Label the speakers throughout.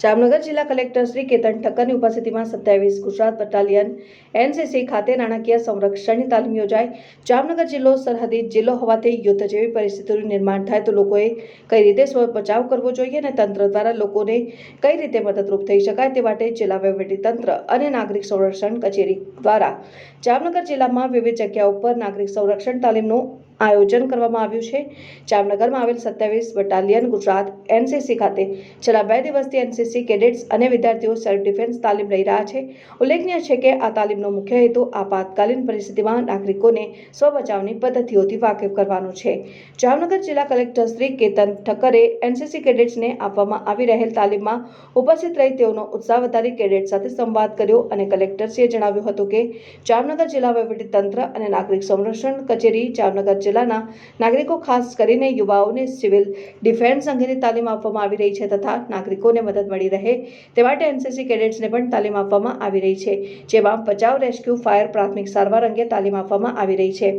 Speaker 1: જામનગર જિલ્લા કલેક્ટર શ્રી કેતન ઠક્કરની ઉપસ્થિતિમાં સત્યાવીસ ગુજરાત બટાલિયન એનસીસી ખાતે નાણાકીય સંરક્ષણની તાલીમ યોજાઈ. જામનગર જિલ્લો સરહદી જિલ્લો હોવાથી યુદ્ધ જેવી પરિસ્થિતિનું નિર્માણ થાય તો લોકોએ કઈ રીતે સ્વ બચાવ કરવો જોઈએ અને તંત્ર દ્વારા લોકોને કઈ રીતે મદદરૂપ થઈ શકાય તે માટે જિલ્લા તંત્ર અને નાગરિક સંરક્ષણ કચેરી દ્વારા જામનગર જિલ્લામાં વિવિધ જગ્યાઓ પર નાગરિક સંરક્ષણ તાલીમનું આયોજન કરવામાં આવ્યું છે. જામનગરમાં આવેલ સત્યાવીસ બટાલિયન ગુજરાત એનસીસી ખાતે છેલ્લા બે દિવસથી એનસીસી કેડેટ્સ અને વિદ્યાર્થીઓ સેલ્ફ ડિફેન્સ તાલીમ લઈ રહ્યા છે. ઉલ્લેખનીય છે કે આ તાલીમનો મુખ્ય હેતુ આપાતકાલીન પરિસ્થિતિમાં નાગરિકોને સ્વ બચાવની પદ્ધતિઓથી વાકેફ કરવાનો છે. જામનગર જિલ્લા કલેક્ટર શ્રી કેતન ઠક્કરે એનસીસી કેડેટ્સને આપવામાં આવી રહેલ તાલીમમાં ઉપસ્થિત રહી તેઓનો ઉત્સાહ વધારી કેડેટ સાથે સંવાદ કર્યો અને કલેક્ટરશ્રીએ જણાવ્યું હતું કે જામનગર જિલ્લા તંત્ર અને નાગરિક સંરક્ષણ કચેરી જામનગર જિલ્લાના નાગરિકો ખાસ કરીને યુવાઓને સિવિલ ડિફેન્સ અંગેની તાલીમ આપવામાં આવી રહી છે તથા નાગરિકોને મદદ મળી રહે તે માટે એનસીસી કેડેટ્સને પણ તાલીમ આપવામાં આવી રહી છે, જેમાં બચાવ, રેસ્ક્યુ, ફાયર, પ્રાથમિક સારવાર અંગે તાલીમ આપવામાં આવી રહી છે.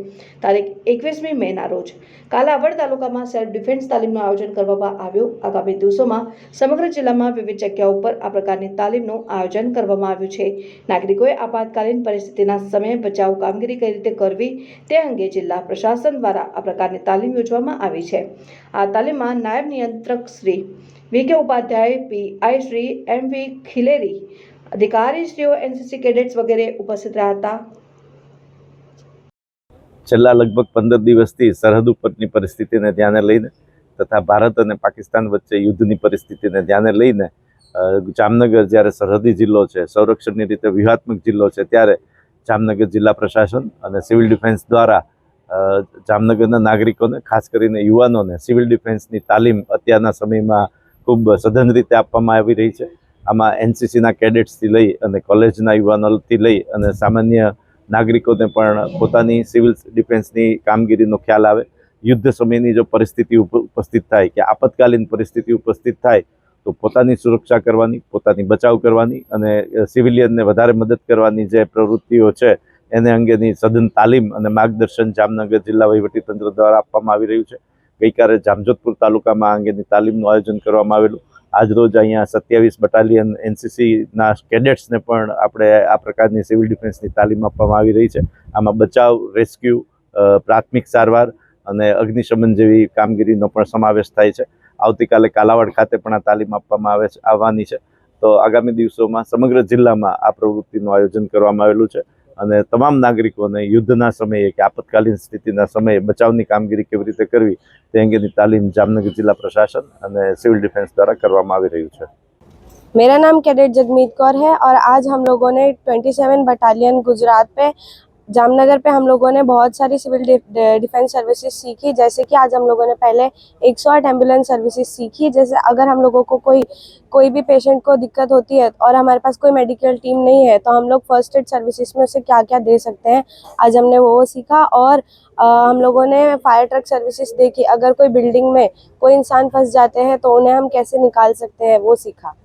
Speaker 1: તારીખ એકવીસમી મેના રોજ કાલાવડ તાલુકામાં સેલ્ફ ડિફેન્સ તાલીમનું આયોજન કરવામાં આવ્યું. આગામી દિવસોમાં સમગ્ર જિલ્લામાં વિવિધ જગ્યાઓ પર આ પ્રકારની તાલીમનું આયોજન કરવામાં આવ્યું છે. નાગરિકોએ આપાતકાલીન પરિસ્થિતિના સમયે બચાવ કામગીરી કઈ રીતે કરવી તે અંગે જિલ્લા પ્રશાસન દ્વારા આ પ્રકારની તાલીમ યોજવામાં આવી છે. આ તાલીમમાં નાયબ નિયંત્રક Shri V K Upadhyay PI Shri, M V Khileri, અધિકારીશ્રીઓ NCC cadets વગેરે ઉપસ્થિત રહ્યા હતા.
Speaker 2: છેલ્લા લગભગ પંદર દિવસથી સરહદ ઉપરની પરિસ્થિતિને ધ્યાને લઈને તથા ભારત અને પાકિસ્તાન વચ્ચે યુદ્ધની પરિસ્થિતિને ધ્યાને લઈને જામનગર જ્યારે સરહદી જિલ્લો છે, સંરક્ષણની રીતે વ્યૂહાત્મક જિલ્લો છે, ત્યારે જામનગર જિલ્લા પ્રશાસન અને સિવિલ ડિફેન્સ દ્વારા જામનગરના નાગરિકોને, ખાસ કરીને યુવાનોને, સિવિલ ડિફેન્સની તાલીમ અત્યારના સમયમાં ખૂબ સઘન રીતે આપવામાં આવી રહી છે. આમાં એનસીસીના કેડેટ્સથી લઈ અને કોલેજના યુવાનોથી લઈ અને સામાન્ય નાગરિકોને પણ પોતાની સિવિલ ડિફેન્સની કામગીરીનો ખ્યાલ આવે. યુદ્ધ સમયની જો પરિસ્થિતિ ઉપ- ઉપસ્થિત થાય કે આપતકાલીન પરિસ્થિતિ ઉપસ્થિત થાય, તો પોતાની સુરક્ષા કરવાની, પોતાની બચાવ કરવાની અને સિવિલિયનને વધારે મદદ કરવાની જે પ્રવૃત્તિઓ છે એને અંગેની સઘન તાલીમ અને માર્ગદર્શન જામનગર જિલ્લા વહીવટીતંત્ર દ્વારા આપવામાં આવી રહ્યું છે. ગઈકાલે જામજોધપુર તાલુકામાં આ અંગેની તાલીમનું આયોજન કરવામાં આવેલું. આજરોજ અહીંયા સત્યાવીસ બટાલિયન એનસીસીના કેડેટ્સને પણ આપણે આ પ્રકારની સિવિલ ડિફેન્સની તાલીમ આપવામાં આવી રહી છે. આમાં બચાવ રેસ્ક્યુ પ્રાથમિક સારવાર અને અગ્નિશમન જેવી કામગીરીનો પણ સમાવેશ થાય છે. આવતીકાલે કાલાવાડ ખાતે પણ આ તાલીમ આપવામાં આવે છે, આવવાની છે. તો આગામી દિવસોમાં સમગ્ર જિલ્લામાં આ પ્રવૃત્તિનું આયોજન કરવામાં આવેલું છે. અને તમામ નાગરિકોને યુદ્ધના સમયે કે આપતકાલીન સ્થિતિના સમયે બચાવની કામગીરી કેવી રીતે કરવી તે અંગેની તાલીમ જામનગર જિલ્લા પ્રશાસન અને સિવિલ ડિફેન્સ દ્વારા કરવામાં આવી રહ્યું છે
Speaker 3: मेरा नाम कैडेट जगमीत कौर है और आज हम लोगों ने 27 बटालियन गुजरात पे जामनगर पे हम लोगों ने बहुत सारी सिविल डिफेंस सर्विसेज़ सीखी जैसे कि आज हम लोगों ने पहले 108 एंबुलेंस सर्विसेज़ सीखी जैसे अगर हम लोगों को कोई कोई भी पेशेंट को दिक्कत होती है और हमारे पास कोई मेडिकल टीम नहीं है तो हम लोग फ़र्स्ट एड सर्विसेज़ में उसे क्या क्या दे सकते हैं आज हमने वो सीखा और अ, हम लोगों ने फायर ट्रक सर्विसेज़ देखी अगर कोई बिल्डिंग में कोई इंसान फंस जाते हैं तो उन्हें हम कैसे निकाल सकते हैं वो सीखा।